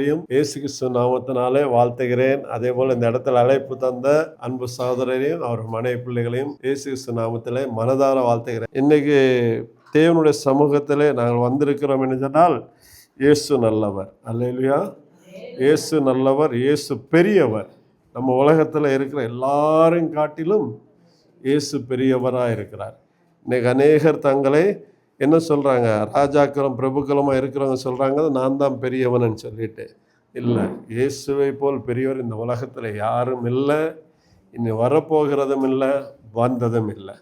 எல்லாரையும் இயேசு கிறிஸ்து நாமத்தினாலே வாழ்த்துகிறேன். அதே போல இந்த இடத்துல அழைப்பு தந்த அன்பு சகோதரரையும் அவர் மனைவி பிள்ளைகளையும் இயேசு கிறிஸ்து நாமத்திலே மனதார வாழ்த்துகிறேன். இன்னைக்கு தேவனுடைய சமூகத்திலே நாங்கள் வந்திருக்கிறோம் என்று சொன்னால் இயேசு நல்லவர். அல்லேலுயா. இயேசு நல்லவர் இயேசு பெரியவர். நம்ம உலகத்தில் இருக்கிற எல்லாரும் காட்டிலும் இயேசு பெரியவராக இருக்கிறார் இன்னைக்கு அநேகர் தங்களை என்ன சொல்கிறாங்க ராஜாக்களும் பிரபுக்களுமா இருக்கிறவங்க சொல்கிறாங்க நான் தான் பெரியவன்னு சொல்லிட்டு. இல்லை இயேசுவை போல் பெரியவர் இந்த உலகத்தில் யாரும் இல்லை. இனி வரப்போகிறதும் இல்லை வந்ததும் இல்லை.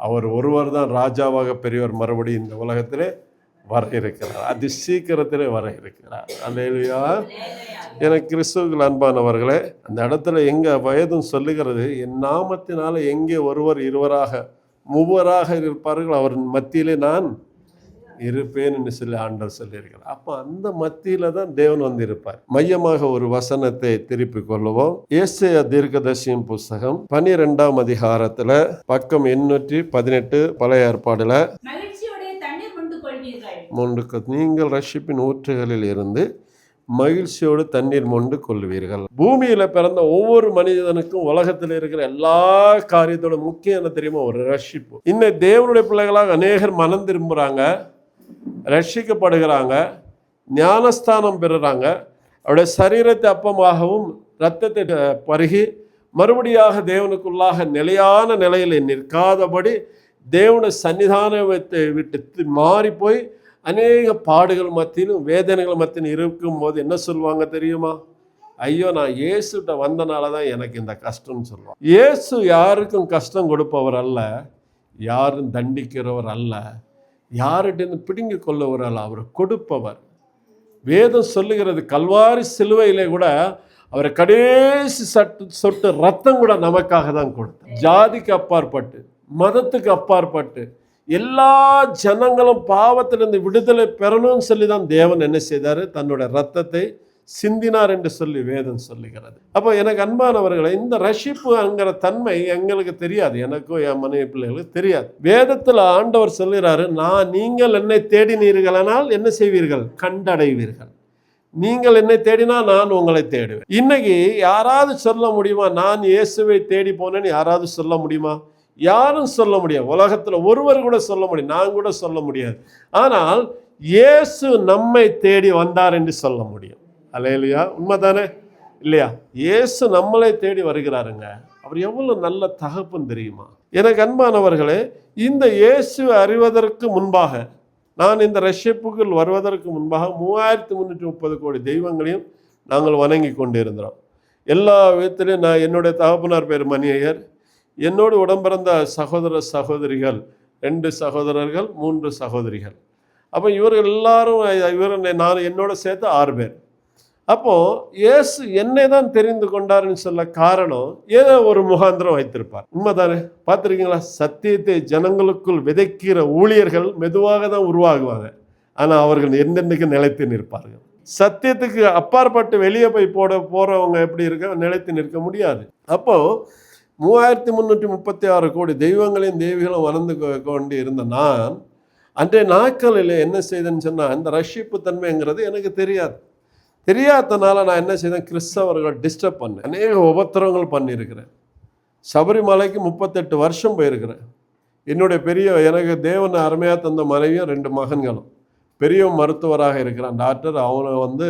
அவர் ஒருவர் தான் ராஜாவாக பெரியவர் மறுபடியும் இந்த உலகத்திலே வர இருக்கிறார். அதி சீக்கிரத்திலே வர இருக்கிறார். அல்லேலுயா. எனக்கு கிறிஸ்துவுக்கு அன்பானவர்களே அந்த இடத்துல எங்க வயதும் சொல்லுகிறது என் நாமத்தினால எங்கே ஒருவர் இருவராக மூவராக இருப்பார்கள். அவர் மத்தியிலே நான் இருப்பேன் என்று சொல்லி ஆண்டவர் சொல்லியிருக்கிறார். அப்போ அந்த மத்தியில தான் தேவன் வந்து இருப்பார் மையமாக ஒரு வசனத்தை திருப்பிக் கொள்ளுவோம். ஏசைய தீர்க்கதர்சியின் புஸ்தகம் பனிரெண்டாம் அதிகாரத்துல பக்கம் எண்ணூற்றி பதினெட்டு பழைய ஏற்பாடுல மொண்டுக்கு நீங்கள் ரஷிப்பின் ஊற்றுகளில் இருந்து மகிழ்ச்சியோடு தண்ணீர் மொண்டு கொள்வீர்கள். பூமியில பிறந்த ஒவ்வொரு மனிதனுக்கும் உலகத்தில் இருக்கிற எல்லா காரியத்தோட முக்கியம் என்ன தெரியுமா? ஒரு ரஷிப்பு இன்னும் தேவனுடைய பிள்ளைகளாக அநேகர் மனம் திரும்புறாங்க ரட்சிக்கப்படுகிறாங்க ஞானஸ்தானம் பெறுறாங்க. அவருடைய சரீரத்தை அப்பமாகவும் இரத்தத்தை பருகி மறுபடியாக தேவனுக்குள்ளாக நிலையான நிலையில் நிற்காதபடி தேவனுடைய சன்னிதானத்தை விட்டு மாறி போய் அநேக பாடுகள் மத்தியிலும் வேதனைகள் மத்தியிலும் இருக்கும்போது என்ன சொல்லுவாங்க தெரியுமா? ஐயோ நான் இயேசுகிட்ட வந்தனால தான் எனக்கு இந்த கஷ்டம்னு சொல்லுவாங்க. இயேசு யாருக்கும் கஷ்டம் கொடுப்பவர் அல்ல யாரும் தண்டிக்கிறவர் அல்ல யார்கிட்ட பிடுங்கி கொள்ளவர் அல்ல அவர் கொடுப்பவர். வேதம் சொல்லுகிறது கல்வாரி சிலுவையிலே கூட அவர் கடைசி சட்டு சொட்டு ரத்தம் கூட நமக்காக தான் கொடுத்தார் ஜாதிக்கு அப்பாற்பட்டு மதத்துக்கு அப்பாற்பட்டு எல்லா ஜனங்களும் பாவத்திலிருந்து விடுதலை பெறணும்னு சொல்லி தான் தேவன் என்ன செய்தார்? தன்னோட ரத்தத்தை சிந்தினார் என்று சொல்லி வேதம் சொல்லுகிறது. அப்போ எனக்கு அன்பானவர்களை இந்த ரஷிப்புங்கிற தன்மை எங்களுக்கு தெரியாது. எனக்கும் என் மனைவி பிள்ளைகளுக்கு தெரியாது. வேதத்தில் ஆண்டவர் சொல்லுகிறாரு நான் நீங்கள் என்னை தேடினீர்களானால் என்ன செய்வீர்கள்? கண்டடைவீர்கள். நீங்கள் என்னை தேடினா நான் உங்களை தேடுவேன். இன்னைக்கு யாராவது சொல்ல முடியுமா நான் இயேசுவை தேடி போனேன்னு யாராவது சொல்ல முடியுமா? யாரும் சொல்ல முடியாது. உலகத்தில் ஒருவர் கூட சொல்ல முடியும் நான் கூட சொல்ல முடியாது. ஆனால் இயேசு நம்மை தேடி வந்தார் என்று சொல்ல முடியும். அல்லையா உண்மைதானே? இல்லையா? இயேசு நம்மளை தேடி வருகிறாருங்க. அவர் எவ்வளவு நல்ல தகப்பும் தெரியுமா? எனக்கு அன்பானவர்களே இந்த இயேசு அறிவதற்கு முன்பாக நான் இந்த ரஷ்யப்புக்குள் வருவதற்கு முன்பாக மூவாயிரத்தி முந்நூற்றி முப்பது கோடி தெய்வங்களையும் நாங்கள் வணங்கி கொண்டிருந்தோம். எல்லா விதத்திலையும் நான் என்னுடைய தகப்பனார் பேர் மணியையர். என்னோடு உடம்பிறந்த சகோதர சகோதரிகள் ரெண்டு சகோதரர்கள் மூன்று சகோதரிகள். அப்போ இவர்கள் எல்லாரும் இவர் நான் என்னோட சேர்த்து ஆறு பேர். அப்போது இயேசு என்னை தான் தெரிந்து கொண்டாருன்னு சொல்ல காரணம் ஏதோ ஒரு முகாந்திரம் வைத்திருப்பார். உண்மைதானே? பார்த்துருக்கீங்களா? சத்தியத்தை ஜனங்களுக்குள் விதைக்கிற ஊழியர்கள் மெதுவாக தான் உருவாகுவாங்க. ஆனால் அவர்கள் என்னென்னைக்கு நிலைத்து நிற்பார்கள்? சத்தியத்துக்கு அப்பாற்பட்டு வெளியே போய் போட போகிறவங்க எப்படி இருக்க நிலைத்து நிற்க முடியாது. அப்போது மூவாயிரத்தி முந்நூற்றி முப்பத்தி ஆறு கோடி தெய்வங்களையும் தெய்விகளும் வளர்ந்து கொண்டு இருந்த நான் அன்றைய நாட்களில் என்ன செய்தேன்னு சொன்னால் இந்த ரஷிப்பு தன்மைங்கிறது எனக்கு தெரியாது. தெரியாதனால நான் என்ன செய்தேன் கிறிஸ்தவர்கள் டிஸ்டர்ப் பண்ணேன். அநேக உபத்திரவங்கள் பண்ணியிருக்கிறேன். சபரிமலைக்கு முப்பத்தெட்டு வருஷம் போயிருக்கிறேன். என்னுடைய பெரிய எனக்கு தேவன் அருமையாக தந்த மனைவியும் ரெண்டு மகன்களும். பெரிய மருத்துவராக இருக்கிறான். டாக்டர் அவனை வந்து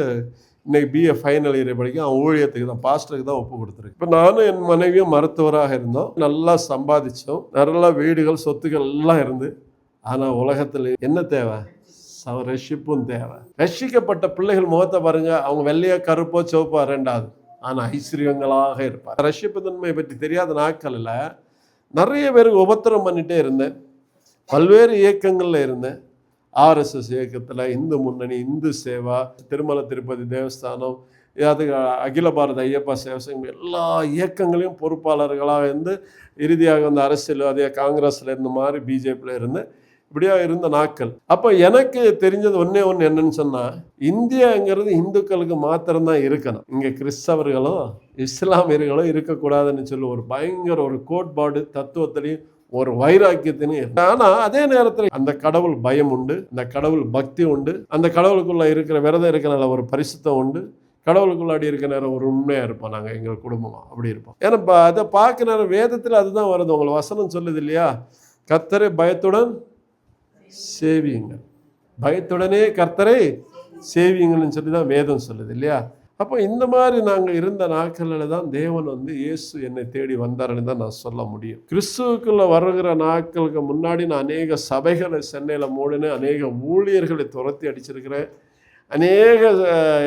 இன்னைக்கு பிஏ ஃபைனல் இயர் படிக்க அவன் ஊழியத்துக்கு தான் பாஸ்டருக்கு தான் ஒப்பு கொடுத்துருக்கு. இப்போ நானும் என் மனைவியும் மருத்துவராக இருந்தோம். நல்லா சம்பாதிச்சோம். நல்லா வீடுகள் சொத்துக்கள் எல்லாம் இருந்து. ஆனால் உலகத்தில் என்ன தேவை? ச- தேவை. ரஷிக்கப்பட்ட பிள்ளைகள் முகத்தை பாருங்க. அவங்க வெள்ளையா கருப்போ சிவப்போ ரெண்டாவது. ஆனால் ஐஸ்வர்யங்களாக இருப்பார். ரஷிப்பு தன்மையை பற்றி தெரியாத நாட்களில் நிறைய பேருக்கு உபத்திரம் பண்ணிட்டே இருந்தேன். பல்வேறு இயக்கங்களில் இருந்தேன். ஆர்எஸ்எஸ் இயக்கத்தில் இந்து முன்னணி இந்து சேவா திருமல திருப்பதி தேவஸ்தானம் அது அகில பாரத ஐயப்பா சேவை சங்கம் எல்லா இயக்கங்களையும் பொறுப்பாளர்களாக இருந்து இறுதியாக வந்து அரசியல் அதே காங்கிரஸில் இருந்த மாதிரி பிஜேபியில் இருந்து இப்படியா இருந்த நாட்கள். அப்போ எனக்கு தெரிஞ்சது ஒன்றே ஒன்று என்னன்னு சொன்னால் இந்தியாங்கிறது இந்துக்களுக்கு மாத்திரம்தான் இருக்கணும். இங்கே கிறிஸ்தவர்களும் இஸ்லாமியர்களும் இருக்கக்கூடாதுன்னு சொல்லி ஒரு பயங்கர ஒரு கோட்பாடு தத்துவத்திலையும் ஒரு வைராக்கியத்தின் ஆனால் அதே நேரத்தில் அந்த கடவுள் பயம் உண்டு அந்த கடவுள் பக்தி உண்டு அந்த கடவுளுக்குள்ள இருக்கிற விரதம் இருக்கிறனால ஒரு பரிசுத்தம் உண்டு கடவுளுக்குள்ளாடி இருக்க நேரம் ஒரு உண்மையாக இருப்போம் நாங்கள் எங்கள் குடும்பம் அப்படி இருப்போம். ஏன்னா அதை பார்க்க நேரம் வேதத்தில் அதுதான் வருது உங்களை வசனம் சொல்லுது இல்லையா? கர்த்தரை பயத்துடன் சேவியுங்கள். பயத்துடனே கர்த்தரை சேவியுங்கள்னு சொல்லி தான் வேதம் சொல்லுது இல்லையா? அப்போ இந்த மாதிரி நாங்கள் இருந்த நாட்களில் தான் தேவன் வந்து இயேசு என்னை தேடி வந்தாருன்னு தான் நான் சொல்ல முடியும். கிறிஸ்துவுக்குள்ள வருகிற நாட்களுக்கு முன்னாடி நான் அநேக சபைகளை சென்னையில் மூடினேன் அநேக ஊழியர்களை துரத்தி அடிச்சிருக்கிறேன். அநேக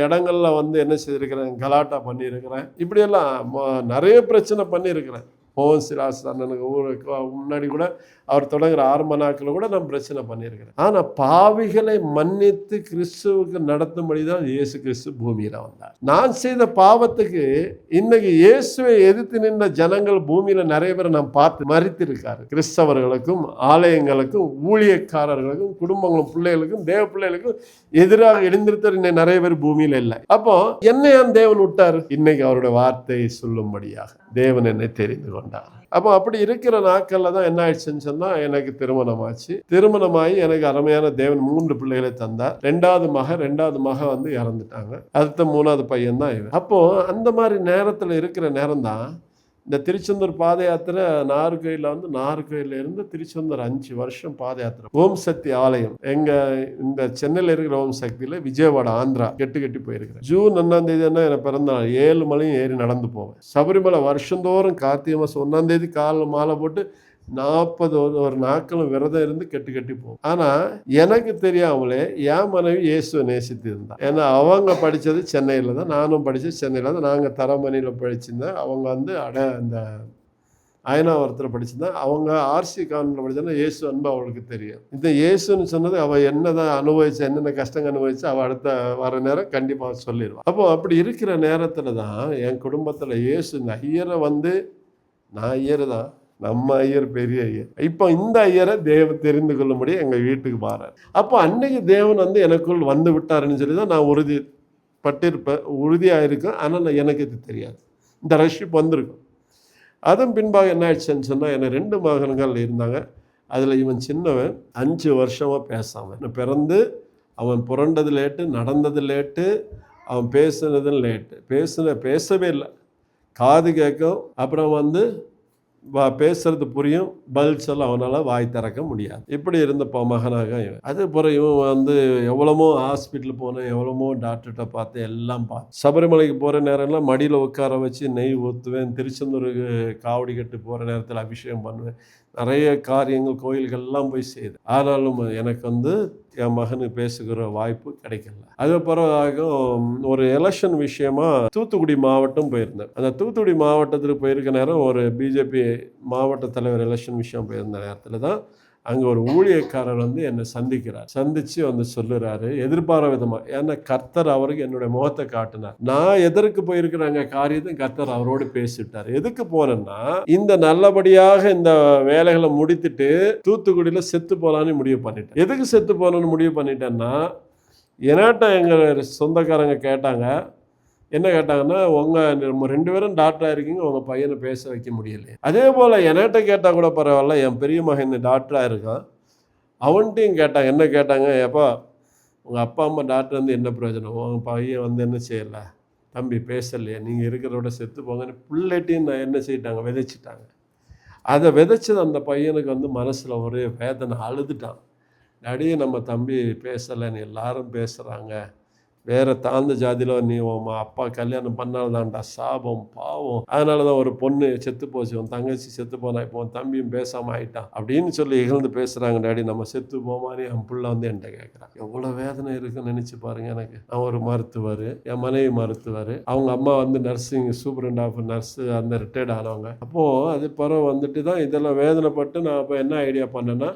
இடங்களில் வந்து என்ன செய்திருக்கிறேன் கலாட்டா பண்ணியிருக்கிறேன். இப்படியெல்லாம் ம- நிறைய பிரச்சனை பண்ணியிருக்கிறேன். ஓம் சிலாஸ் அண்ணனுக்கு ஊருக்கு முன்னாடி கூட அவர் தொடங்குற ஆரம்ப நாட்களில் கூட நான் பிரச்சனை பண்ணியிருக்கிறேன். ஆனால் பாவிகளை மன்னித்து கிறிஸ்துவுக்கு நடத்தும்படி தான் இயேசு கிறிஸ்து பூமியில் வந்தார். நான் செய்த பாவத்துக்கு இன்னைக்கு இயேசுவை எதிர்த்து நின்ற ஜனங்கள் பூமியில் நிறைய பேரை நான் பார்த்து மறித்திருக்காரு. கிறிஸ்தவர்களுக்கும் ஆலயங்களுக்கும் ஊழியக்காரர்களுக்கும் குடும்பங்களும் பிள்ளைகளுக்கும் தேவ பிள்ளைகளுக்கும் எதிராக எழுந்திருத்தர் இன்னைக்கு நிறைய பேர் பூமியில் இல்லை. அப்போ என்னை தேவன் விட்டார்? இன்னைக்கு அவருடைய வார்த்தையை சொல்லும்படியாக தேவன் என்னை தெரிந்து கொண்டார் அப்போ அப்படி இருக்கிற நாட்களில் தான் என்ன ஆயிடுச்சுன்னு சொன்னால் எனக்கு திருமணம் ஆச்சு திருமணமாகி எனக்கு அருமையான தேவன் மூன்று பிள்ளைகளை தந்தார். ரெண்டாவது மக ரெண்டாவது மக வந்து இறந்துட்டாங்க. அடுத்த மூணாவது பையன் தான் இவன். அப்போ அந்த மாதிரி நேரத்தில் இருக்கிற நேரம் தான் இந்த திருச்செந்தூர் பாத யாத்திரை நாகர்கோயிலில் வந்து நாகர்கோயில்ல இருந்து திருச்செந்தூர் அஞ்சு வருஷம் பாத யாத்திரை. ஓம் சக்தி ஆலயம். எங்க இந்த சென்னையில் இருக்கிற ஓம் சக்தியில் விஜயவாடா ஆந்திரா கெட்டு கெட்டி போயிருக்கிறேன் ஜூன் ஒன்றாம் தேதி என்ன எனக்கு பிறந்த நாள் ஏழு மலையும் ஏறி நடந்து போவேன். சபரிமலை வருஷந்தோறும் கார்த்திகை மாதம் ஒன்றாம் தேதி காலில் மாலை போட்டு நாற்பது ஒரு ஒரு நாட்களும் விரதம் இருந்து கெட்டு கட்டி போகும். ஆனால் எனக்கு தெரியாமலே என் மனைவி இயேசுவை நேசித்து இருந்தான் ஏன்னா அவங்க படித்தது சென்னையில் தான். நானும் படித்தது சென்னையில் தான். நாங்கள் தரமணியில் படிச்சிருந்தேன் அவங்க வந்து அட அந்த அயனாவரத்தில் படிச்சிருந்தேன் அவங்க ஆர்சி கான்வென்ட்ல படிச்சா இயேசு அன்பு அவளுக்கு தெரியும். இந்த இயேசுன்னு சொன்னது அவள் என்னதான் அனுபவிச்சா என்னென்ன கஷ்டங்கள் அனுபவிச்சு அவள் அடுத்த வர நேரம் கண்டிப்பாக சொல்லிடுவாள் அப்போ அப்படி இருக்கிற நேரத்தில் தான் என் குடும்பத்தில் இயேசு இந்த ஐயரை வந்து நான் ஐயர் தான். நம்ம ஐயர் பெரிய ஐயர். இப்போ இந்த ஐயரை தேவன் தெரிந்து கொள்ளும்படி எங்கள் வீட்டுக்கு வரார். அப்போ அன்னைக்கு தேவன் வந்து எனக்குள் வந்து விட்டாருன்னு சொல்லி தான் நான் உறுதி பட்டிருப்பேன். உறுதியாக இருக்கேன். ஆனால் நான் எனக்கு இது தெரியாது. இந்த ரஷ்யப் வந்திருக்கும். அதன் பின்பாக என்ன ஆயிடுச்சுன்னு சொன்னால் எனக்கு ரெண்டு மகன்கள் இருந்தாங்க. அதில் இவன் சின்னவன் அஞ்சு வருஷமாக பேசாமல் நான் பிறந்து அவன் புரண்டது லேட்டு நடந்தது லேட்டு அவன் பேசுனதும் லேட்டு. பேசுன பேசவே இல்லை. காது கேட்கும். அப்புறம் வந்து பேசுறது புரியும். பதில் சொல்ல அவனால் வாய் திறக்க முடியாது. இப்படி இருந்தப்போ மகனாக இவன். அது பிறகு இவன் வந்து எவ்வளமோ ஹாஸ்பிட்டல் போனேன் எவ்வளமோ டாக்டர்கிட்ட பார்த்தேன் எல்லாம் பார்த்தேன். சபரிமலைக்கு போகிற நேரம்லாம் மடியில் உட்கார வச்சு நெய் ஊற்றுவேன் திருச்செந்தூருக்கு காவடி கட்டு போகிற நேரத்தில் அபிஷேகம் பண்ணுவேன். நிறைய காரியங்கள் கோயில்கள்லாம் போய் செய்து ஆனாலும் எனக்கு வந்து என் மகனுக்கு பேசுகிற வாய்ப்பு கிடைக்கல. அது பிறகு ஒரு எலெக்ஷன் விஷயமா தூத்துக்குடி மாவட்டம் போயிருந்தேன். அந்த தூத்துக்குடி மாவட்டத்துக்கு போயிருக்க நேரம் ஒரு பிஜேபி மாவட்ட தலைவர் எலெக்ஷன் விஷயம் போயிருந்த நேரத்தில் தான் அங்கே ஒரு ஊழியக்காரர் வந்து என்னை சந்திக்கிறார். சந்திச்சு வந்து சொல்லுறாரு எதிர்பார விதமாக ஏன்னா கர்த்தர் அவருக்கு என்னுடைய முகத்தை காட்டினார். நான் எதற்கு போயிருக்கிறாங்க காரியத்தை கர்த்தர் அவரோடு பேசிட்டார் எதுக்கு போனேன்னா இந்த நல்லபடியாக இந்த வேலைகளை முடித்துட்டு தூத்துக்குடியில் செத்து போகலான்னு முடிவு பண்ணிட்டேன். எதுக்கு செத்து போகணும்னு முடிவு பண்ணிட்டேன்னா என்னாட்ட எங்கள் சொந்தக்காரங்க கேட்டாங்க என்ன கேட்டாங்கன்னா உங்கள் ரெண்டு பேரும் டாக்டராக இருக்கீங்க உங்கள் பையனை பேச வைக்க முடியலையே. அதே போல் என்கிட்ட கேட்டால் கூட பரவாயில்ல என் பெரிய மகன் டாக்டராக இருக்கான். அவன்கிட்டையும் கேட்டாங்க என்ன கேட்டாங்க எப்பா உங்கள் அப்பா அம்மா டாக்டர் வந்து என்ன பிரயோஜனம்? உங்கள் பையன் வந்து என்ன செய்யலை? தம்பி பேசலையே நீங்கள் இருக்கிறதோட செத்து போங்கன்னு பிள்ளைட்டையும் நான் என்ன செய்யிட்டாங்க விதைச்சிட்டாங்க. அதை விதைச்சது அந்த பையனுக்கு வந்து மனசில் ஒரே வேதனை அழுதுட்டான். நடிகை நம்ம தம்பி பேசலைன்னு எல்லாரும் பேசுகிறாங்க வேற தாழ்ந்த ஜாதியில் நீ உன் அப்பா கல்யாணம் பண்ணால்தான்டா சாபம் பாவம். அதனால தான் ஒரு பொண்ணு செத்து போச்சு உன் தங்கச்சி செத்து போனா இப்போ உன் தம்பியும் பேசாமல் ஆயிட்டான் அப்படின்னு சொல்லி இகழ்ந்து பேசுகிறாங்க டாடி நம்ம செத்து போமான்னு என் பிள்ளை வந்து என்கிட்ட கேட்குறான் எவ்வளோ வேதனை இருக்குன்னு நினச்சி பாருங்க எனக்கு. நான் ஒரு மருத்துவர் என் மனைவி மருத்துவர். அவங்க அம்மா வந்து நர்சிங் சூப்பரண்ட் ஆஃப் நர்ஸு அந்த ரிட்டையர்ட் ஆனவங்க. அப்போது அது பிறகு வந்துட்டு தான் இதெல்லாம் வேதனைப்பட்டு நான் அப்போ என்ன ஐடியா பண்ணேன்னா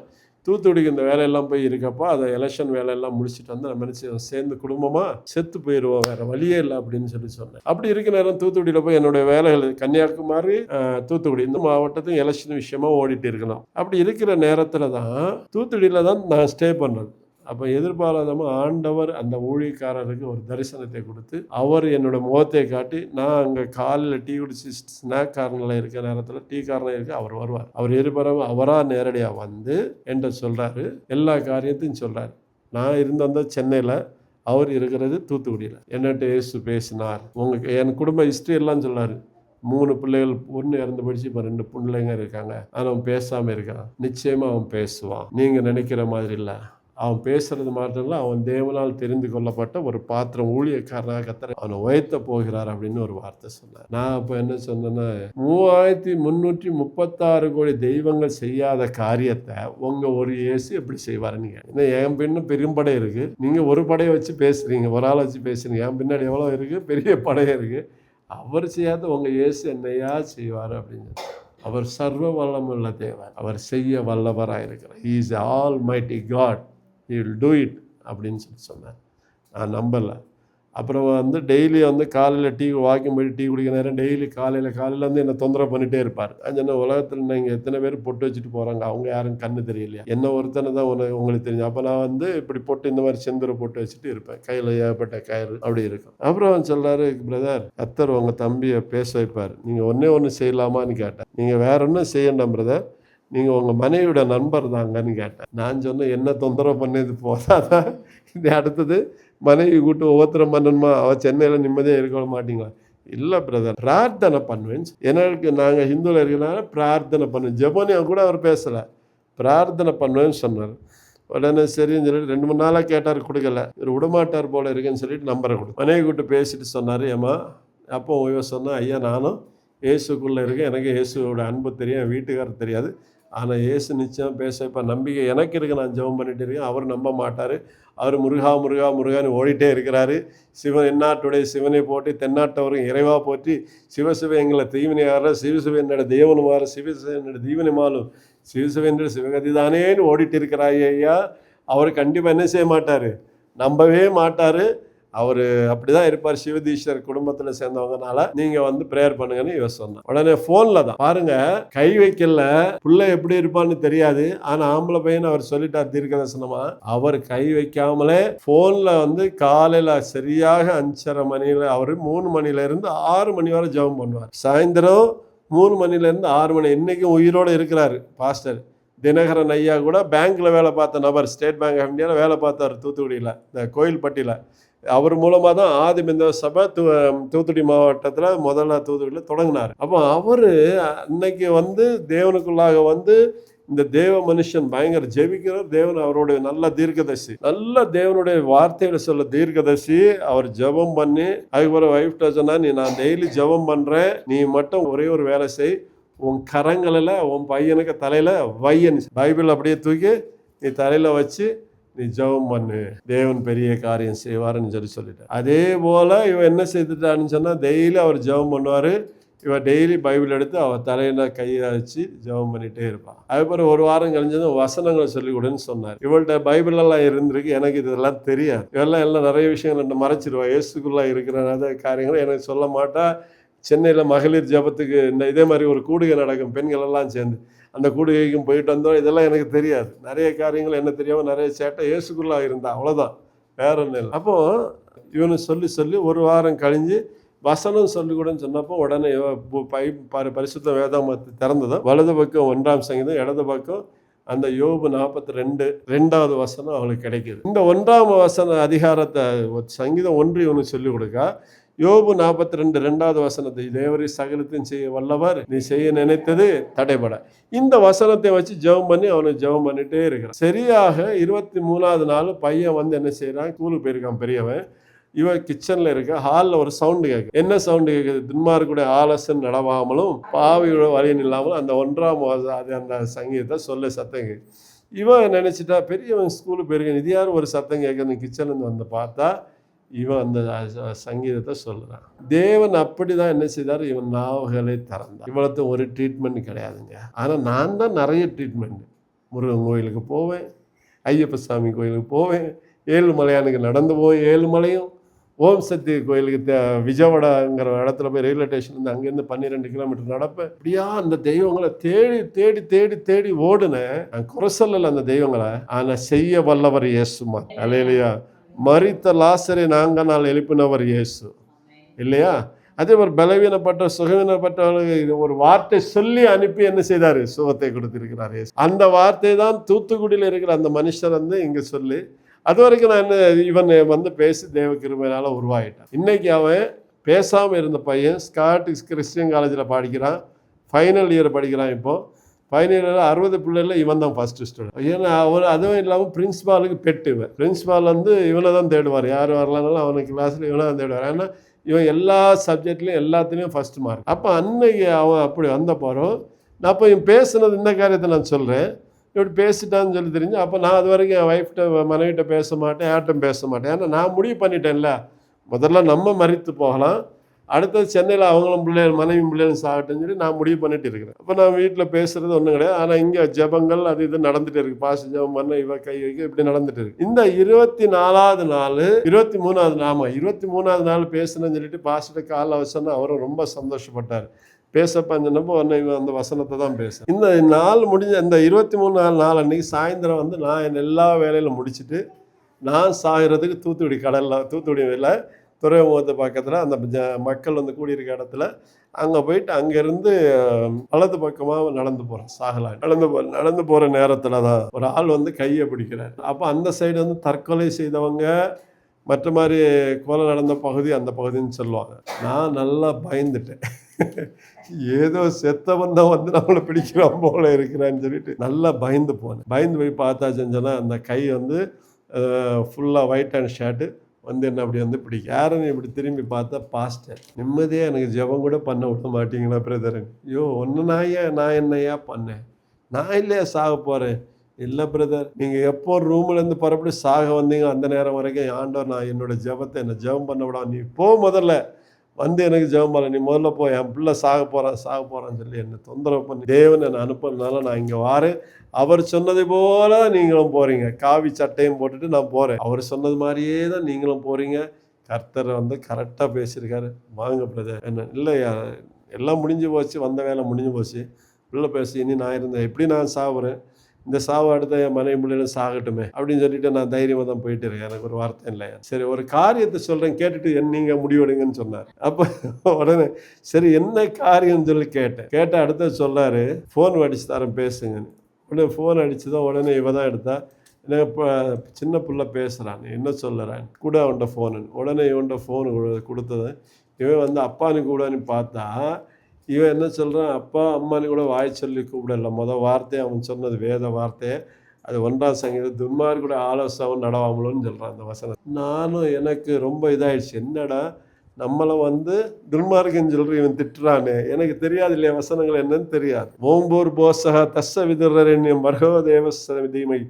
தூத்துக்குடிக்கு இந்த வேலையெல்லாம் போய் இருக்கப்போ அதை எலெக்ஷன் வேலையெல்லாம் முடிச்சுட்டு வந்து நம்ம என்ன சேர்ந்து குடும்பமாக செத்து போயிடுவோம் வேற வழியே இல்லை அப்படின்னு சொல்லி சொன்னேன். அப்படி இருக்க நேரம் தூத்துக்குடியில் போய் என்னுடைய வேலைகள் கன்னியாகுமரி தூத்துக்குடி இந்த மாவட்டத்துக்கு எலெக்ஷன் விஷயமா ஓடிட்டு இருக்கலாம். அப்படி இருக்கிற நேரத்தில் தான் தூத்துக்குடியில் தான் நான் ஸ்டே பண்ணுறது அப்போ எதிர்பாராதமாக ஆண்டவர் அந்த ஊழியக்காரருக்கு ஒரு தரிசனத்தை கொடுத்து அவர் என்னோட முகத்தை காட்டி நான் அங்கே காலையில் டீ குடிச்சு ஸ்நாக் கார்னரில் இருக்க நேரத்தில் டீ கார்னர் இருக்க அவர் வருவார். அவர் எதிர்பாராமல் அவராக நேரடியாக வந்து என்கிட்ட சொல்கிறாரு எல்லா காரியத்தையும் சொல்கிறார் நான் இருந்த சென்னையில் அவர் இருக்கிறது தூத்துக்குடியில். என்னட்டு இயேசு பேசினார். உங்களுக்கு என் குடும்ப ஹிஸ்ட்ரி எல்லாம் சொன்னார். மூணு பிள்ளைகள் பொண்ணு இறந்து போயிடுச்சு இப்போ ரெண்டு பிள்ளைங்க இருக்காங்க. ஆனால் அவன் பேசாமல் இருக்கான். நிச்சயமாக அவன் பேசுவான். நீங்கள் நினைக்கிற மாதிரி இல்லை. அவன் பேசுறது மாத்திரம் இல்லை அவன் தேவனால் தெரிந்து கொள்ளப்பட்ட ஒரு பாத்திரம் ஊழியக்காரனாக கத்தர் அவனை உயர்த்த போகிறார் அப்படின்னு ஒரு வார்த்தை சொன்னார். நான் அப்போ என்ன சொன்னேன்னா மூவாயிரத்தி முந்நூற்றி முப்பத்தாறு கோடி தெய்வங்கள் செய்யாத காரியத்தை உங்க ஒரு இயேசு எப்படி செய்வார் நீங்க ஏன்னா என் பின்ன பெரும்படை இருக்கு. நீங்க ஒரு படையை வச்சு பேசுறீங்க ஒரு ஆள் வச்சு பேசுறீங்க என் பின்னாடி எவ்வளோ இருக்கு? பெரிய படை இருக்கு. அவர் செய்யாத உங்க இயேசு என்னையா செய்வார் அப்படின்னு அவர் சர்வ வல்லமுள்ள தேவன். அவர் செய்ய வல்லவராக இருக்கிறார் he almighty God he do it அப்படின்னு சொல்லி சொன்னேன் நான் நம்பலை. அப்புறம் வந்து டெய்லி வந்து காலையில் டீ வாக்கிங் போயிட்டு டீ குடிக்க நேரம் டெய்லி காலையில் காலையில் வந்து என்னை தொந்தரவு பண்ணிகிட்டே இருப்பார். நான் உலகத்தில் நீங்கள் எத்தனை பேர் பொட்டு வச்சுட்டு போகிறாங்க அவங்க யாரும் கண்ணு தெரியலையா? என்ன ஒருத்தனை தான் உன உங்களுக்கு தெரியும். அப்போ நான் வந்து இப்படி பொட்டு இந்த மாதிரி செந்தூர போட்டு வச்சுட்டு இருப்பேன். கையில் ஏகப்பட்ட கயிறு அப்படி இருக்கும். அப்புறம் சொல்கிறாரு பிரதர் அத்தர் உங்கள் தம்பியை பேச வைப்பார். நீங்கள் ஒன்றே ஒன்று செய்யலாமான்னு கேட்டேன். நீங்கள் வேற ஒன்றும் செய்யண்டாம் பிரதர் நீங்கள் உங்கள் மனைவியோட நண்பர் தாங்கன்னு கேட்டேன். நான் சொன்னேன் என்ன தொந்தரவு பண்ணது? போதாதான் இது அடுத்தது மனைவி கூட்டு ஒவ்வொருத்தரும் பண்ணணுமா? அவள் சென்னையில் நிம்மதியாக இருக்க மாட்டீங்களா? இல்லை பிரதர் பிரார்த்தனை பண்ணுவேன். எனக்கு நாங்கள் ஹிந்துவில் இருக்கிறனால பிரார்த்தனை பண்ணுவேன். ஜெபனியா கூட அவர் பேசலை. பிரார்த்தனை பண்ணுவேன்னு சொன்னார். உடனே சரின்னு சொல்லிட்டு ரெண்டு மூணு நாளாக கேட்டார் கொடுக்கல. இவர் விடமாட்டார் போல இருக்குன்னு சொல்லிட்டு நம்பரை கொடு மனைவி கூட்டு பேசிட்டு சொன்னார் ஏம்மா அப்போ இவன் சொன்னால் ஐயா நானும் இயேசுக்குள்ளே இருக்கேன். எனக்கு இயேசுவோட அன்பு தெரியும் வீட்டுக்காரர் தெரியாது. ஆனால் இயேசு நிச்சயம் பேச இப்போ நம்பிக்கை எனக்கு இருக்குது நான் ஜெபம் பண்ணிட்டு இருக்கேன். அவர் நம்ப மாட்டார். அவர் முருகா முருகா முருகான்னு ஓடிட்டே இருக்கிறாரு. சிவன் எந்நாட்டுடைய சிவனை போட்டு தென்னாட்டவரும் இறைவா போற்றி சிவசிவ எங்களை தீவினையார சிவசிவ என்னோட தேவனுமாறு சிவசிவ என்னோட தீவனமாலும் சிவசிவ என்னோட சிவகதி தானேன்னு ஓடிட்டு இருக்கிறாய் ஐயா. அவர் கண்டிப்பாக என்ன செய்ய மாட்டார்? நம்பவே மாட்டார். அவர் அப்படிதான் இருப்பார். சிவதீஸ்வர் குடும்பத்தில் சேர்ந்தவங்கனால நீங்க வந்து ப்ரேயர் பண்ணுங்கன்னு இவ சொன்னான் உடனே போன்ல தான். பாருங்க கை வைக்கல புள்ள எப்படி இருப்பான்னு தெரியாது. ஆனா ஆம்பளை பையன் அவர் சொல்லிட்டார் தீர்க்கதர்சனமா. அவர் கை வைக்காமலே போன்ல வந்து காலையில சரியாக அஞ்சரை மணியில அவர் மூணு மணில இருந்து ஆறு மணி வரை ஜெபம் பண்ணுவார். சாயந்தரம் மூணு மணிலேருந்து ஆறு மணி இன்னைக்கும் உயிரோடு இருக்கிறாரு பாஸ்டர் தினகரன் ஐயா கூட பேங்க்கில் வேலை பார்த்த நபர் ஸ்டேட் பேங்க் ஆஃப் இந்தியாவில் வேலை பார்த்தார் தூத்துக்குடியில் இந்த கோயில்பட்டியில். அவர் மூலமாக தான் ஆதிமிந்த சபை தூ தூத்துக்குடி மாவட்டத்தில் முதல்ல தூத்துக்குடியில் தொடங்கினார். அப்போ அவர் அன்னைக்கு வந்து தேவனுக்குள்ளாக வந்து இந்த தேவ மனுஷன் பயங்கர ஜெபிக்கிறார். தேவன் அவருடைய நல்ல தீர்க்கதர்சி. நல்ல தேவனுடைய வார்த்தைகளை சொல்ல தீர்க்கதர்சி அவர் ஜெபம் பண்ணி அதுக்கப்புறம் ஒய்ஃப்ட சொன்னா நீ நான் டெய்லி ஜெபம் பண்றேன். நீ மட்டும் ஒரே ஒரு வேலை செய். உன் கரங்களில் உன் பையனுக்கு தலையில வையன். பைபிள் அப்படியே தூக்கி நீ தலையில வச்சு நீ ஜெபம் பண்ணு. தேவன் பெரிய காரியம் செய்வாருன்னு சொல்லி சொல்லிட்டு அதே போல் இவன் என்ன செய்துட்டான்னு சொன்னால் டெய்லி அவர் ஜெபம் பண்ணுவார். இவன் டெய்லி பைபிள் எடுத்து அவள் தலையில கையை வச்சு ஜெபம் பண்ணிட்டே இருப்பான். அதுக்கப்புறம் ஒரு வாரம் கழிஞ்சதும் வசனங்களை சொல்லி கொடுன்னு சொன்னார். இவள்கிட்ட பைபிள் எல்லாம் இருந்திருக்கு. எனக்கு இதெல்லாம் தெரியாது. இவெல்லாம் எல்லாம் நிறைய விஷயங்கள் ரெண்டு மறைச்சிருவா. இயேசுக்குள்ளே இருக்கிற காரியங்களை எனக்கு சொல்ல மாட்டா. சென்னையில் மகளிர் ஜபத்துக்கு இந்த இதே மாதிரி ஒரு கூடுகை நடக்கும். பெண்கள் எல்லாம் சேர்ந்து. அந்த கூடுகைக்கும் போயிட்டு வந்தோம். இதெல்லாம் எனக்கு தெரியாது. நிறைய காரியங்கள் என்ன தெரியாமல் நிறைய சேட்டை இயேசுக்குள்ளா இருந்தா. அவ்வளோதான் வேற ஒன்றும் இல்லை. அப்போது இவனு சொல்லி சொல்லி ஒரு வாரம் கழிஞ்சு வசனம் சொல்லிக்கூடன்னு சொன்னப்போ உடனே பை பரி- பரிசுத்த வேதாமத்தை திறந்ததும் வலது பக்கம் ஒன்றாம் சங்கீதம் இடது பக்கம் அந்த யோபு நாற்பத்தி ரெண்டு ரெண்டாவது வசனம் அவளுக்கு கிடைக்குது. இந்த ஒன்றாம் வசன அதிகாரத்தை சங்கீதம் ஒன்று இவனுக்கு சொல்லிக் கொடுக்க. யோபு நாற்பத்தி ரெண்டு ரெண்டாவது வசனத்தை தேவரி சகலத்தையும் செய்ய வல்லவர் நீ செய்ய நினைத்தது தடைபட. இந்த வசனத்தை வச்சு ஜெபம் பண்ணி அவனை ஜெபம் பண்ணிட்டே இருக்கிறான். சரியாக இருபத்தி மூணாவது நாள் பையன் வந்து என்ன செய்யறான் ஸ்கூலுக்கு போயிருக்கான் பெரியவன். இவன் கிச்சன்ல இருக்க ஹாலில் ஒரு சவுண்டு கேட்குது என்ன சவுண்டு கேட்குது துன்மார்க்குடைய ஆலசன் நடவாமலும் பாவியோட வழியின் இல்லாமலும் அந்த ஒன்றாம் அது அந்த சங்கீதத்தை சொல்ல சத்தம் கேட்குது இவன் நினைச்சிட்டா பெரியவன் ஸ்கூலுக்கு போயிருக்கேன் இது யார்? ஒரு சத்தம் கேட்குறது கிச்சன்லேருந்து வந்து பார்த்தா இவன் அந்த சங்கீதத்தை சொல்லுறான் தேவன் அப்படிதான் என்ன செய்தார்? இவன் நாவுகளை திறந்தான் இவ்வளவு ஒரு ட்ரீட்மெண்ட் கிடையாதுங்க. ஆனால் நான் தான் நிறைய ட்ரீட்மெண்ட் முருகன் கோயிலுக்கு போவேன் ஐயப்ப சாமி கோயிலுக்கு போவேன் ஏழுமலையானுக்கு நடந்து போய் ஏழுமலையும் ஓம் சக்தி கோயிலுக்கு தே விஜயவாடாங்கிற இடத்துல போய் ரயில்வே ஸ்டேஷன்லேருந்து அங்கேருந்து பன்னிரெண்டு கிலோமீட்டர் நடப்பேன். இப்படியா அந்த தெய்வங்களை தேடி தேடி தேடி தேடி ஓடுனேன். நான் குறை சொல்லலை அந்த தெய்வங்களை ஆனால் செய்ய வல்லவர் இயேசுமா அலையிலையா மறித்த லாசரை நாங்கள் நாள் எழுப்பினவர் இயேசு. இல்லையா? அதே ஒரு பலவீனப்பட்ட சுகவீனப்பட்டவர்களுக்கு ஒரு வார்த்தை சொல்லி அனுப்பி என்ன செய்தார்? சுகத்தை கொடுத்திருக்கிறார் இயேசு. அந்த வார்த்தை தான் தூத்துக்குடியில் இருக்கிற அந்த மனுஷர் வந்து இங்கே சொல்லி அது வரைக்கும் நான் என்ன இவன் வந்து பேசி தேவ கிருமையினால் உருவாகிட்டான் இன்னைக்கு அவன் பேசாமல் இருந்த பையன் ஸ்காட்டிஸ் கிறிஸ்டியன் காலேஜில் படிக்கிறான். ஃபைனல் இயர் படிக்கிறான் இப்போது பதினேழு அறுபது பிள்ளைல இவன் தான் ஃபஸ்ட்டு ஸ்டூடெண்ட் ஏன்னா அவர் அதுவும் இல்லாமல் பிரின்ஸ்பாலுக்கு பெட்டு இவன். பிரின்ஸ்பால் வந்து இவனை தான் தேடுவார். யார் வரலனாலும் அவனுக்கு கிளாஸில் இவனை தான் தேடுவார். ஏன்னா இவன் எல்லா சப்ஜெக்ட்லையும் எல்லாத்துலேயும் ஃபஸ்ட் மார்க் அப்போ அன்னைக்கு அவன் அப்படி வந்த போகிறோம் நான் அப்போ இவன் பேசுனது இந்த காரியத்தை நான் சொல்கிறேன் இப்படி பேசிட்டான்னு சொல்லி தெரிஞ்சு அப்போ நான் அது வரைக்கும் என் ஒய்ஃப்கிட்ட மனைவிட்ட பேச மாட்டேன் யார்கிட்ட பேச மாட்டேன். ஏன்னா நான் முடிவு பண்ணிட்டேன்ல. முதல்ல நம்ம மறித்து போகலாம். அடுத்தது சென்னையில் அவங்களும் பிள்ளைகள் மனைவி பிள்ளைகளும் சாகட்டும்னு சொல்லி நான் முடிவு பண்ணிட்டு இருக்கிறேன். அப்போ நான் வீட்டில் பேசுறது ஒன்றும் கிடையாது. ஆனால் இங்கே ஜெபங்கள் அது இது நடந்துட்டு இருக்கு. பாச ஜெபம் பண்ண இவ கை வைக்க இப்படி நடந்துட்டு இருக்கு. இந்த இருபத்தி நாலாவது நாள் இருபத்தி மூணாவது நாம இருபத்தி மூணாவது நாள் பேசணும்னு சொல்லிட்டு பாஸ்டர் காலைல வச்சோன்னா அவரும் ரொம்ப சந்தோஷப்பட்டார். பேச பஞ்சனப்போ உடனே இவன் அந்த வசனத்தை தான் பேச இந்த நாள் முடிஞ்ச இந்த இருபத்தி மூணு நாள் நாள் அன்னைக்கு சாயந்தரம் வந்து நான் என் எல்லா வேலையிலும் முடிச்சுட்டு நான் சாகிறதுக்கு தூத்துக்குடி கடலில் தூத்துக்குடி வேலை துறைமுகத்து பக்கத்தில் அந்த ஜ மக்கள் வந்து கூடியிருக்க இடத்துல அங்கே போயிட்டு அங்கேருந்து வலது பக்கமாக நடந்து போகிறேன் சாகலா. நடந்து போ நடந்து போகிற நேரத்தில் தான் ஒரு ஆள் வந்து கையை பிடிக்கிறார். அப்போ அந்த சைடு வந்து தற்கொலை செய்தவங்க மற்ற மாதிரி கொலை நடந்த பகுதி அந்த பகுதின்னு சொல்லுவாங்க. நான் நல்லா பயந்துட்டேன். ஏதோ செத்தவன் தான் வந்து நம்மளை பிடிக்கிறான் போல இருக்கிறான்னு சொல்லிட்டு நல்லா பயந்து போனேன். பயந்து போய் பார்த்தா செஞ்சோன்னா அந்த கை வந்து ஃபுல்லாக ஒயிட் அண்ட் ஷர்ட்டு வந்து என்ன அப்படி வந்து பிடிக்கும் யாருன்னு இப்படி திரும்பி பார்த்தா பாஸ்டர் நிம்மதியாக எனக்கு ஜெபம் கூட பண்ண விட மாட்டீங்களா பிரதர் ஐயோ ஒன்று நான் ஏன் நான் என்னையா பண்ணேன்? நான் இல்லையா சாக போகிறேன் இல்லை பிரதர் நீங்கள் எப்போ ரூம்லேருந்து புறப்படி சாக வந்தீங்க அந்த நேரம் வரைக்கும் ஆண்டவர் நான் என்னோட ஜெபத்தை என்னை ஜெபம் பண்ண விடாம நீ போ முதல்ல. வந்து எனக்கு ஜெபம் பண்ண நீ முதல்ல போ என் பிள்ளை சாக போகிறான் சாக போகிறான்னு சொல்லி என்னை தொந்தரவு பண்ணி தேவன் என்னை அனுப்பினால நான் இங்கே வாரேன் அவர் சொன்னதை போல நீங்களும் போகிறீங்க காவி சட்டையும் போட்டுட்டு நான் போகிறேன் அவர் சொன்னது மாதிரியே தான் நீங்களும் போகிறீங்க கர்த்தர் வந்து கரெக்டாக பேசியிருக்காரு. வாங்க பிரதர் என்ன இல்லையா எல்லாம் முடிஞ்சு போச்சு வந்த வேலை முடிஞ்சு போச்சு. பிள்ளை பேசி இனி நான் இருந்தேன். எப்படி நான் சாப்பிட்றேன் இந்த சாவு அடுத்த என் மனைவி பிள்ளைகளும் சாகட்டுமே அப்படின்னு சொல்லிட்டு நான் தைரியமாக தான் போயிட்டு இருக்கேன். எனக்கு ஒரு வார்த்தை இல்லையா சரி ஒரு காரியத்தை சொல்கிறேன் கேட்டுட்டு என் நீங்கள் முடிவெடுங்கன்னு சொன்னார். அப்போ உடனே சரி என்ன காரியம்னு சொல்லி கேட்டேன். கேட்ட அடுத்தது சொல்லார் ஃபோன் அடிச்சு தரேன் பேசுங்கன்னு உடனே ஃபோன் அடித்து தான் உடனே இவ தான் எடுத்தா என்ன இப்போ சின்ன பிள்ளை பேசுகிறான் என்ன சொல்லுறான்? கூட அவன்கிட்ட ஃபோனு உடனே இவன்கிட்ட ஃபோனு கொடுத்தது. இவன் வந்து அப்பானு கூடன்னு பார்த்தா இவன் என்ன சொல்கிறான் அப்பா அம்மானு கூட வாய் சொல்லி கூப்பிடல. மொதல் வார்த்தை அவன் சொன்னது வேத வார்த்தையை. அது ஒன்றாம் சங்கீதம் துன்மார் கூட ஆலோசனை நடவாமலோன்னு சொல்கிறான் அந்த வசனம். நானும் எனக்கு ரொம்ப இதாகிடுச்சு என்னடா? நம்மளை வந்து துன்மார்க்கன் சொல்கிற இவன் திட்டுறானே. எனக்கு தெரியாது இல்லையா வசனங்கள் என்னன்னு தெரியாது. ஓம்பூர் போசக தஸ்ஸ விதுரரண்யம் மர்கோ தேவச தீமை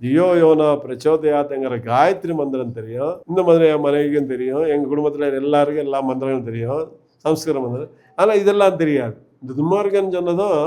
தியோ யோனா பிரச்சோதயாத்துங்கிற காயத்ரி மந்திரம் தெரியும். இந்த மாதிரி என் மனைவிக்கும் தெரியும். எங்கள் குடும்பத்தில் எல்லாருக்கும் எல்லா மந்திரங்களும் தெரியும். சம்ஸ்கிருதம் வந்தது. ஆனால் இதெல்லாம் தெரியாது. இந்த துன்மார்க்கன் சொன்னதும்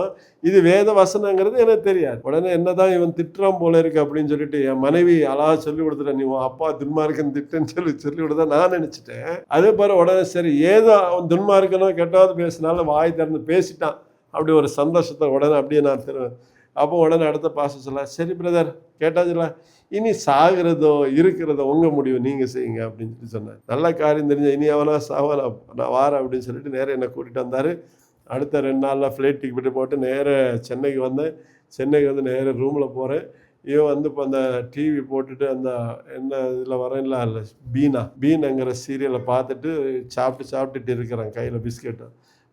இது வேத வசனங்கிறது எனக்கு தெரியாது. உடனே என்னதான் இவன் திட்டுறான் போல இருக்கு அப்படின்னு சொல்லிட்டு என் மனைவி அழகா சொல்லி கொடுத்துட்டேன் நீ உன் அப்பா துன்மார்க்கன் திட்டுன்னு சொல்லி சொல்லி கொடுத்தா நான் நினச்சிட்டேன். அதே பாரு உடனே சரி ஏதோ அவன் துன்மார்க்கனோ கெட்டாவது பேசினாலும் வாய் திறந்து பேசிட்டான். அப்படி ஒரு சந்தோஷத்தை உடனே அப்படியே நான் தருவேன் அப்போ உடனே அடுத்த பாச சொல்ல சரி பிரதர் கேட்டாச்சுல இனி சாகிறதோ இருக்கிறதோ உங்கள் முடிவு நீங்கள் செய்யுங்க அப்படின்னு சொல்லி சொன்னேன் நல்ல காரியம் தெரிஞ்ச இனி அவனா சாவா நான் வாரேன் அப்படின்னு சொல்லிட்டு நேரம் என்னை கூட்டிகிட்டு வந்தார். அடுத்த ரெண்டு நாளில் ஃப்ளைட் டிக்கெட்டு போட்டு நேர சென்னைக்கு வந்தேன். சென்னைக்கு வந்து நேர ரூமில் போகிறேன் இவன் வந்து இப்போ அந்த டிவி போட்டுட்டு அந்த என்ன இதில் வரேன்ல இல்லை பீனா பீனாங்கிற சீரியலை பார்த்துட்டு சாப்பிட்டு சாப்பிட்டுட்டு இருக்கிறான் கையில் பிஸ்கெட்டு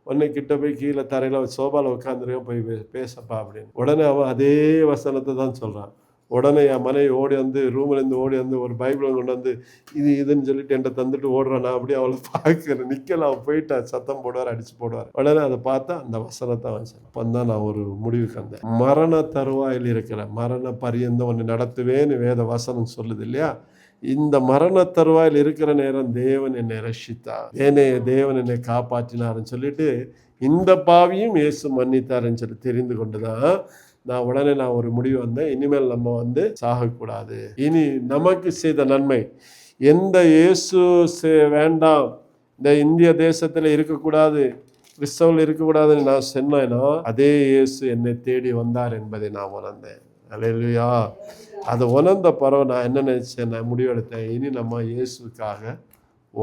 உடனே கிட்ட போய் கீழே தரையில் சோபாவில் உட்காந்துருக்கேன் போய் பேசப்பா அப்படின்னு. உடனே அவன் அதே வசனத்தை தான் சொல்கிறான் உடனே என் மனைவி ஓடி வந்து ரூம்லேருந்து ஓடி வந்து ஒரு பைபிளை கொண்டு வந்து இது இதுன்னு சொல்லிட்டு என்கிட்ட தந்துட்டு ஓடுறான் நான் அப்படியே அவளை பார்க்குறேன். நிற்கல அவன் போயிட்டா சத்தம் போடுவார் அடிச்சு போடுவார். உடனே அதை பார்த்தா அந்த வசனத்தை அவன் சொன்னான். அப்போ தான் நான் ஒரு முடிவுக்கு வந்தேன். மரண தருவாயில் இருக்கிற மரண பரியந்தம் ஒன்று நடத்துவேன்னு வேத வசனம் சொல்லுது இல்லையா? இந்த மரண தருவாயில் இருக்கிற நேரம் தேவன் என்னை ரஷித்தார் ஏனே தேவன் என்னை காப்பாற்றினாருன்னு சொல்லிட்டு இந்த பாவியும் இயேசு மன்னித்தாருன்னு சொல்லி தெரிந்து கொண்டு தான் நான் உடனே நான் ஒரு முடிவு வந்தேன். இனிமேல் நம்ம வந்து சாகக்கூடாது. இனி நமக்கு செய்த நன்மை எந்த இயேசு செ- வேண்டாம் இந்த இந்திய தேசத்தில் இருக்கக்கூடாது கிறிஸ்தவர்கள் இருக்கக்கூடாதுன்னு நான் சொன்னேனோ அதே இயேசு என்னை தேடி வந்தார் என்பதை நான் உணர்ந்தேன். அலையிலையா அதை உணர்ந்த பிறகு நான் என்ன நினச்சேன்? நான் முடிவெடுத்தேன். இனி நம்ம இயேசுக்காக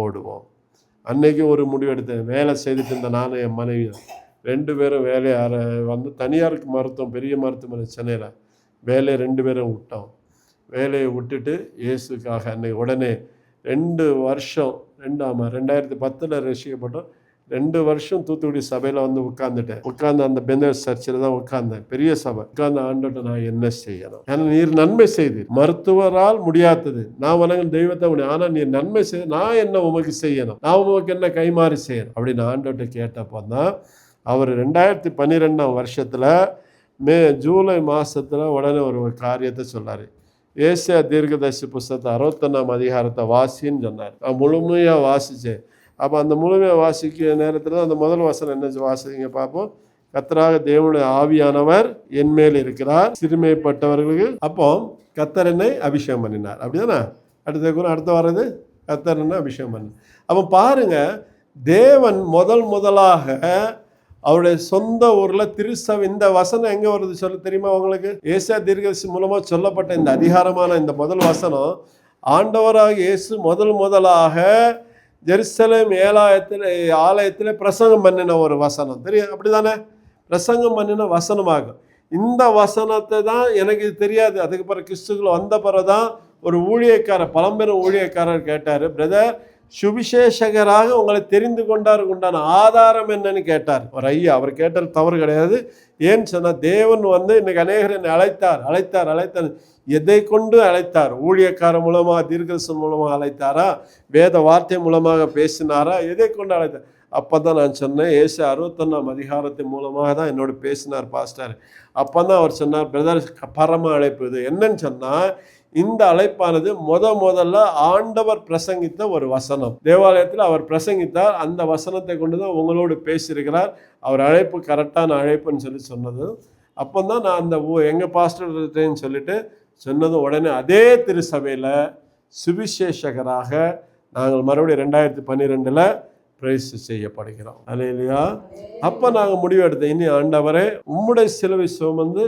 ஓடுவோம். அன்னைக்கு ஒரு முடிவெடுத்தேன். வேலை செய்துட்டு இருந்த நானும் என் மனைவி ரெண்டு பேரும் வேலையை வந்து தனியாருக்கு மருத்துவம் பெரிய மருத்துவமனை சென்னையில் வேலையை ரெண்டு பேரும் விட்டோம். வேலையை விட்டுட்டு இயேசுக்காக அன்னைக்கு உடனே ரெண்டு வருஷம் ரெண்டாம் ஆமாம் ரெண்டாயிரத்தி பத்தில் ரசிக்கப்பட்டோம். ரெண்டு வருஷம் தூத்துக்குடி சபையில் வந்து உட்காந்துட்டேன் உட்காந்து அந்த பெந்தர் சர்ச்சில் தான் உட்கார்ந்தேன். பெரிய சபை. உட்கார்ந்து ஆண்டோட்ட நான் என்ன செய்யணும்? ஏன்னா நீர் நன்மை செய்தீர். மருத்துவரால் முடியாதது. நான் வணங்கும் தெய்வத்தை முடியும் ஆனால் நீர் நன்மை செய்ய நான் என்ன உமக்கு செய்யணும்? நான் உமக்கு என்ன கைமாறி செய்யணும்? அப்படின்னு ஆண்டோட்ட கேட்டப்போ தான் அவர் ரெண்டாயிரத்தி பன்னிரெண்டாம் வருஷத்தில் மே ஜூலை மாதத்தில் உடனே ஒரு காரியத்தை சொன்னார் ஏசியா தீர்க்கதர்சி புஸ்தத்தை அறுபத்தொன்னாம் அதிகாரத்தை வாசின்னு சொன்னார். நான் முழுமையாக வாசித்தேன் அப்போ அந்த முழுமையை வாசிக்கிற நேரத்தில் அந்த முதல் வசனம் என்ன வாசிங்க பார்ப்போம் கத்தராக தேவனுடைய ஆவியானவர் என் மேல் இருக்கிறார் சிறுமைப்பட்டவர்களுக்கு. அப்போ கத்தர் என்னை அபிஷேகம் பண்ணினார். அப்படிதானே? அடுத்த கூட அடுத்த வர்றது கத்தர் என்ன அபிஷேகம் பண்ண. அப்போ பாருங்க தேவன் முதல் முதலாக அவருடைய சொந்த ஊரில் திருசவ இந்த வசனம் எங்கே வருது சொல்ல தெரியுமா உங்களுக்கு? ஏசியா தீர்க்கதரிசி மூலமாக சொல்லப்பட்ட இந்த அதிகாரமான இந்த முதல் வசனம் ஆண்டவராக இயேசு முதல் முதலாக ஜெருசலேம் ஏலாயத்தில் ஆலயத்தில் பிரசங்கம் பண்ணின ஒரு வசனம். தெரியும்? அப்படி தானே பிரசங்கம் பண்ணின வசனமாகும் இந்த வசனத்தை தான் எனக்கு தெரியாது. அதுக்கு பிறகு கிறிஸ்துக்குள்ள வந்த பிறகு தான் ஒரு ஊழியக்காரர் பழம்பெரும் ஊழியக்காரர் கேட்டார் பிரதர் சுவிசேஷகராக உங்களை தெரிந்து கொண்டாருக்கு உண்டான ஆதாரம் என்னன்னு கேட்டார். ஒரு ஐயா அவர் கேட்டது தவறு கிடையாது. ஏன்னு சொன்னால் தேவன் வந்து இன்னைக்கு அநேகர் என்னை அழைத்தார் அழைத்தார் அழைத்தார். எதை கொண்டு அழைத்தார்? ஊழியக்காரர் மூலமாக தீர்க்கதரிசனம் மூலமாக அழைத்தாரா? வேத வார்த்தை மூலமாக பேசினாரா? எதை கொண்டு அழைத்தார்? அப்போ தான் நான் சொன்னேன் ஏசு அறுபத்தொன்னாம் அதிகாரத்தின் மூலமாக தான் என்னோட பேசினார் பாஸ்டர். அப்போ தான் அவர் சொன்னார் பிரதர் பரம அழைப்பு இது. என்னன்னு சொன்னால் இந்த அழைப்பானது முத முதல்ல ஆண்டவர் பிரசங்கித்த ஒரு வசனம். தேவாலயத்தில் அவர் பிரசங்கித்தார் அந்த வசனத்தை கொண்டு தான் உங்களோடு பேசியிருக்கிறார். அவர் அழைப்பு கரெக்டான அழைப்புன்னு சொல்லி சொன்னது அப்போ தான் நான் அந்த ஊ எங்கள் பாஸ்டர்கிட்டேன்னு சொல்லிட்டு சொன்னதும் உடனே அதே திருசபையில் சுவிசேஷகராக நாங்கள் மறுபடியும் ரெண்டாயிரத்தி பன்னிரெண்டில் பிரைஸ் செய்யப்படுகிறோம். இல்லையா அப்போ நாங்கள் முடிவு எடுத்தோம் இனி ஆண்டவரே உம்முடைய சிலுவை சுமந்து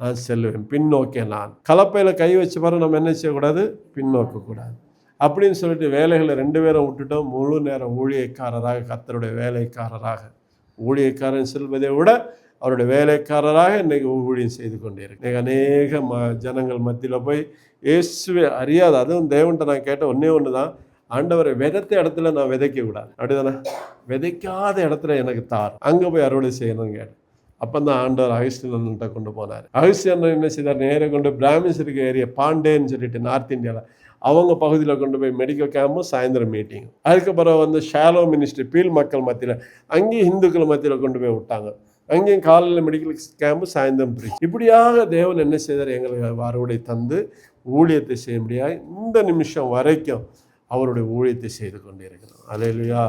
நான் செல்லுவேன் பின்னோக்கிய நான். கலப்பையில் கை வச்சு பாரு நம்ம என்ன செய்யக்கூடாது? பின்னோக்கக்கூடாது. அப்படின்னு சொல்லிட்டு வேலைகளை ரெண்டு பேரும் விட்டுட்டோம். முழு நேரம் ஊழியக்காரராக கத்தருடைய வேலைக்காரராக. ஊழியக்காரன் செல்வதை விட அவருடைய வேலைக்காரராக இன்றைக்கு ஊழியம் செய்து கொண்டே இருக்கு அநேக ம ஜனங்கள் மத்தியில் போய் இயேசுவை அறியாத அதுவும் தேவன்ட்ட நான் கேட்ட ஒன்றே ஒன்று தான் ஆண்டவரை விதைத்த இடத்துல நான் விதைக்க கூடாது. அப்படிதானே? விதைக்காத இடத்துல எனக்கு தார். அங்கே போய் அறுவடை செய்யணும்னு கேட்டேன். அப்போ தான் ஆண்டவர் அகஸ்டியன்கிட்ட கொண்டு போனார். அகஸ்டியன் என்ன செய்தார்? நேராக கொண்டு பிராமின்ஸ் இருக்க ஏரியா பாண்டேன்னு சொல்லிட்டு நார்த் இந்தியாவில் அவங்க பகுதியில் கொண்டு போய் மெடிக்கல் கேம்பும் சாயந்தரம் மீட்டிங் அதுக்கப்புறம் வந்து ஷாலோ மினிஸ்ட்ரி பீல் மக்கள் மத்தியில் அங்கேயும் இந்துக்கள் மத்தியில் கொண்டு போய் விட்டாங்க. அங்கேயும் காலையில் மெடிக்கல் கேம்பு சாயந்தரம் பிரிச்சு இப்படியாக தேவன் என்ன செய்தார்? எங்களுக்கு அறுவடை தந்து ஊழியத்தை செய்ய முடியாது இந்த நிமிஷம் வரைக்கும் அவருடைய ஊழியத்தை செய்து கொண்டிருக்கிறோம் அலையிலுயா